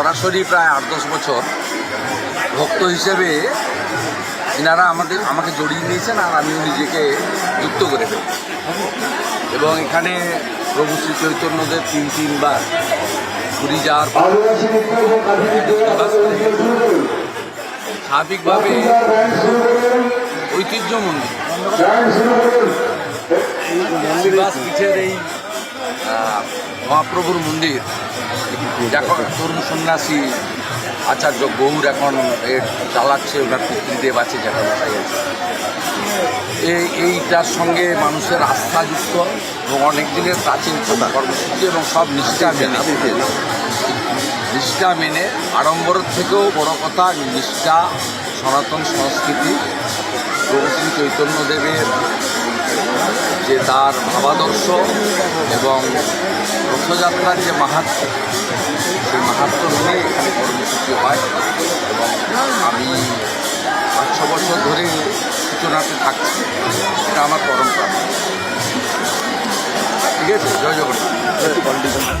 সরাসরি প্রায় আট দশ বছর ভক্ত হিসেবে এনারা আমাদের, আমাকে জড়িয়ে নিয়েছেন আর আমিও নিজেকে যুক্ত করে ফেলি। এবং এখানে প্রভু শ্রী চৈতন্যদেব তিন, তিনবার পুরী যাওয়ার স্বাভাবিকভাবে ঐতিহ্য মন্দির। এই মহাপ্রভুর মন্দির এখন তরুণ সন্ন্যাসী আচার্য গৌর এখন এর চালাচ্ছে ওনার পিতৃদেব আছে যেটা বসাই আছে এই এইটার সঙ্গে মানুষের আস্থা যুক্ত এবং অনেক দিনের প্রাচীন কর্মসূচি এবং সব নিষ্ঠা মেনে। নিষ্ঠা মেনে আড়ম্বরের থেকেও বড় কথা নিষ্ঠা সনাতন সংস্কৃতি প্রভু শ্রী চৈতন্যদেবের যে তার ভাবাদর্শ এবং রথযাত্রার যে মাহাত্ম সেই মাহাত্ম মেনে এখানে কর্মসূচি হয়। এবং আমি পাঁচ ছ বছর ধরে সূচনাতে থাকছি, এটা আমার পরম্পরা ঠিক আছে? জয় জগন্নাথ।